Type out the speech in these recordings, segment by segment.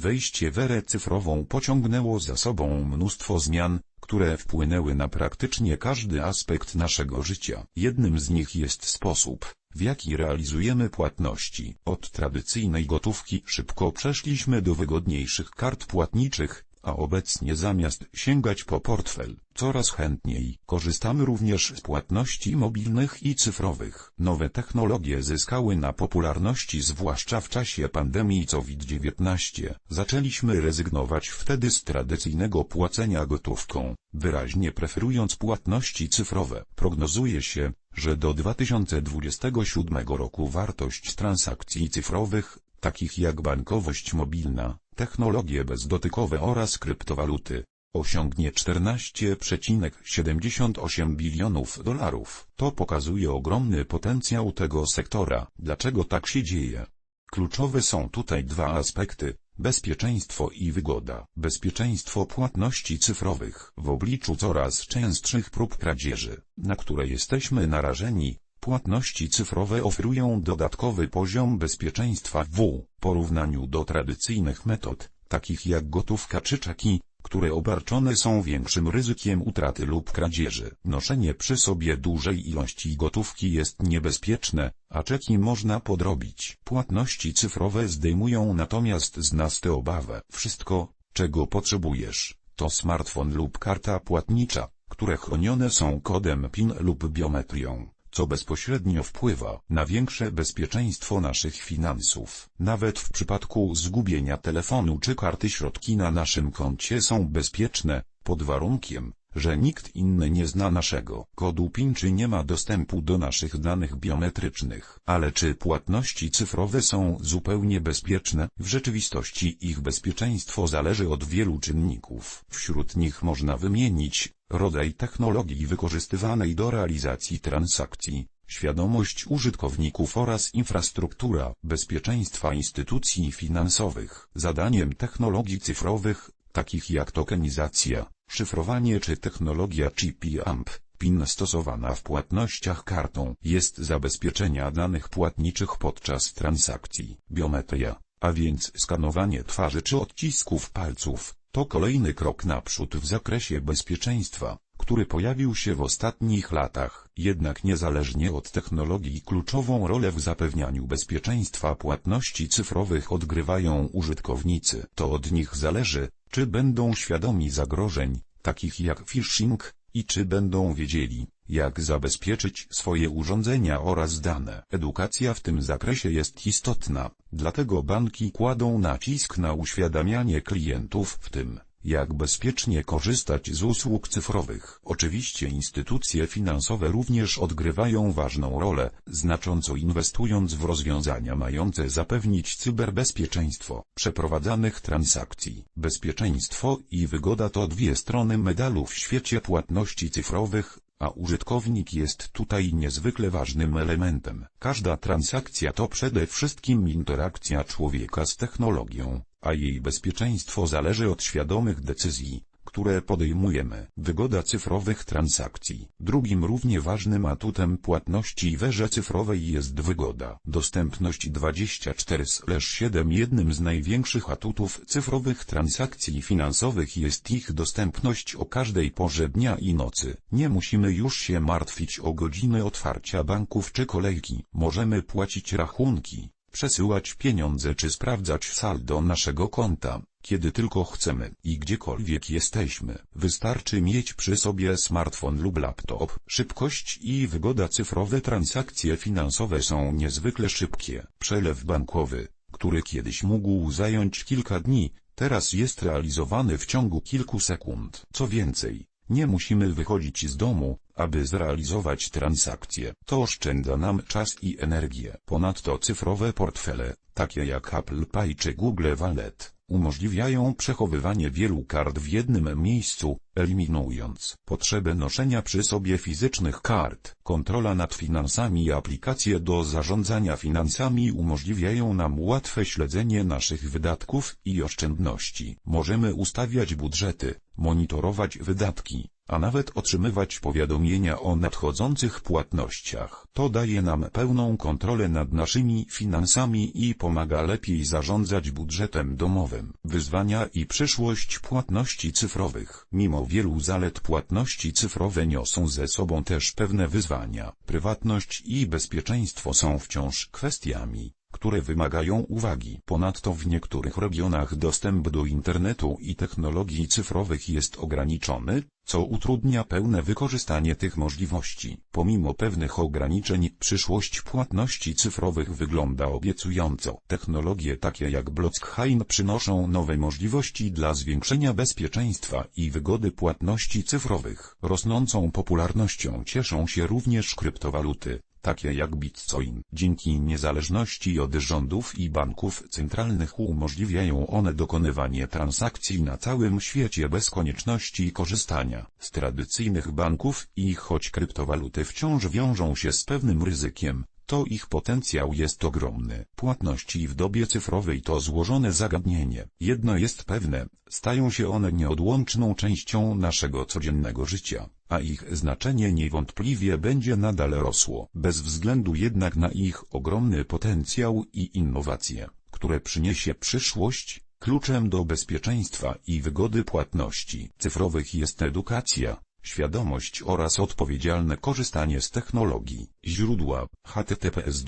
Wejście w erę cyfrową pociągnęło za sobą mnóstwo zmian, które wpłynęły na praktycznie każdy aspekt naszego życia. Jednym z nich jest sposób, w jaki realizujemy płatności. Od tradycyjnej gotówki szybko przeszliśmy do wygodniejszych kart płatniczych, a obecnie zamiast sięgać po portfel, coraz chętniej korzystamy również z płatności mobilnych i cyfrowych. Nowe technologie zyskały na popularności zwłaszcza w czasie pandemii COVID-19. Zaczęliśmy rezygnować wtedy z tradycyjnego płacenia gotówką, wyraźnie preferując płatności cyfrowe. Prognozuje się, że do 2027 roku wartość transakcji cyfrowych, takich jak bankowość mobilna, technologie bezdotykowe oraz kryptowaluty, osiągnie 14,78 bilionów dolarów. To pokazuje ogromny potencjał tego sektora. Dlaczego tak się dzieje? Kluczowe są tutaj dwa aspekty, bezpieczeństwo i wygoda. Bezpieczeństwo płatności cyfrowych w obliczu coraz częstszych prób kradzieży, na które jesteśmy narażeni, Płatności cyfrowe oferują dodatkowy poziom bezpieczeństwa w porównaniu do tradycyjnych metod, takich jak gotówka czy czeki, które obarczone są większym ryzykiem utraty lub kradzieży. Noszenie przy sobie dużej ilości gotówki jest niebezpieczne, a czeki można podrobić. Płatności cyfrowe zdejmują natomiast z nas tę obawę. Wszystko, czego potrzebujesz, to smartfon lub karta płatnicza, które chronione są kodem PIN lub biometrią co bezpośrednio wpływa na większe bezpieczeństwo naszych finansów. Nawet w przypadku zgubienia telefonu czy karty środki na naszym koncie są bezpieczne, pod warunkiem, że nikt inny nie zna naszego kodu PIN czy nie ma dostępu do naszych danych biometrycznych. Ale czy płatności cyfrowe są zupełnie bezpieczne? W rzeczywistości ich bezpieczeństwo zależy od wielu czynników. Wśród nich można wymienić rodzaj technologii wykorzystywanej do realizacji transakcji, świadomość użytkowników oraz infrastruktura bezpieczeństwa instytucji finansowych. Zadaniem technologii cyfrowych, takich jak tokenizacja, szyfrowanie czy technologia chip-amp, PIN stosowana w płatnościach kartą, jest zabezpieczenia danych płatniczych podczas transakcji. Biometria, a więc skanowanie twarzy czy odcisków palców, to kolejny krok naprzód w zakresie bezpieczeństwa, który pojawił się w ostatnich latach. Jednak niezależnie od technologii kluczową rolę w zapewnianiu bezpieczeństwa płatności cyfrowych odgrywają użytkownicy. To od nich zależy, czy będą świadomi zagrożeń, takich jak phishing, i czy będą wiedzieli, jak zabezpieczyć swoje urządzenia oraz dane. Edukacja w tym zakresie jest istotna, dlatego banki kładą nacisk na uświadamianie klientów w tym, jak bezpiecznie korzystać z usług cyfrowych. Oczywiście instytucje finansowe również odgrywają ważną rolę, znacząco inwestując w rozwiązania mające zapewnić cyberbezpieczeństwo przeprowadzanych transakcji. Bezpieczeństwo i wygoda to dwie strony medalu w świecie płatności cyfrowych, a użytkownik jest tutaj niezwykle ważnym elementem. Każda transakcja to przede wszystkim interakcja człowieka z technologią, a jej bezpieczeństwo zależy od świadomych decyzji, które podejmujemy. Wygoda cyfrowych transakcji. Drugim równie ważnym atutem płatności w erze cyfrowej jest wygoda. Dostępność 24/7 Jednym z największych atutów cyfrowych transakcji finansowych jest ich dostępność o każdej porze dnia i nocy. Nie musimy już się martwić o godziny otwarcia banków czy kolejki. Możemy płacić rachunki, przesyłać pieniądze czy sprawdzać saldo naszego konta, kiedy tylko chcemy i gdziekolwiek jesteśmy. Wystarczy mieć przy sobie smartfon lub laptop. Szybkość i wygoda cyfrowe transakcje finansowe są niezwykle szybkie. Przelew bankowy, który kiedyś mógł zająć kilka dni, teraz jest realizowany w ciągu kilku sekund. Co więcej, nie musimy wychodzić z domu, aby zrealizować transakcje. To oszczędza nam czas i energię. Ponadto cyfrowe portfele, takie jak Apple Pay czy Google Wallet, umożliwiają przechowywanie wielu kart w jednym miejscu, eliminując potrzebę noszenia przy sobie fizycznych kart. Kontrola nad finansami i aplikacje do zarządzania finansami umożliwiają nam łatwe śledzenie naszych wydatków i oszczędności. Możemy ustawiać budżety, monitorować wydatki, a nawet otrzymywać powiadomienia o nadchodzących płatnościach. To daje nam pełną kontrolę nad naszymi finansami i pomaga lepiej zarządzać budżetem domowym. Wyzwania i przyszłość płatności cyfrowych. Mimo wielu zalet płatności cyfrowe niosą ze sobą też pewne wyzwania. Prywatność i bezpieczeństwo są wciąż kwestiami, które wymagają uwagi. Ponadto w niektórych regionach dostęp do internetu i technologii cyfrowych jest ograniczony, co utrudnia pełne wykorzystanie tych możliwości. Pomimo pewnych ograniczeń, przyszłość płatności cyfrowych wygląda obiecująco. Technologie takie jak blockchain przynoszą nowe możliwości dla zwiększenia bezpieczeństwa i wygody płatności cyfrowych. Rosnącą popularnością cieszą się również kryptowaluty takie jak Bitcoin. Dzięki niezależności od rządów i banków centralnych umożliwiają one dokonywanie transakcji na całym świecie bez konieczności korzystania z tradycyjnych banków i choć kryptowaluty wciąż wiążą się z pewnym ryzykiem, to ich potencjał jest ogromny. Płatności w dobie cyfrowej to złożone zagadnienie. Jedno jest pewne, stają się one nieodłączną częścią naszego codziennego życia, a ich znaczenie niewątpliwie będzie nadal rosło. Bez względu jednak na ich ogromny potencjał i innowacje, które przyniesie przyszłość, kluczem do bezpieczeństwa i wygody płatności cyfrowych jest edukacja, świadomość oraz odpowiedzialne korzystanie z technologii. Źródła https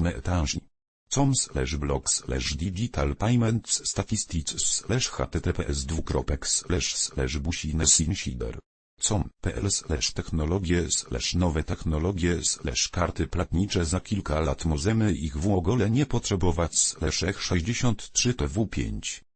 netangi com slash blog slash digital payments statistics slash https slash businessinsider com.pl slash technologie slash nowe technologie slash karty płatnicze za kilka lat możemy ich w ogóle nie potrzebować slash 63 tw5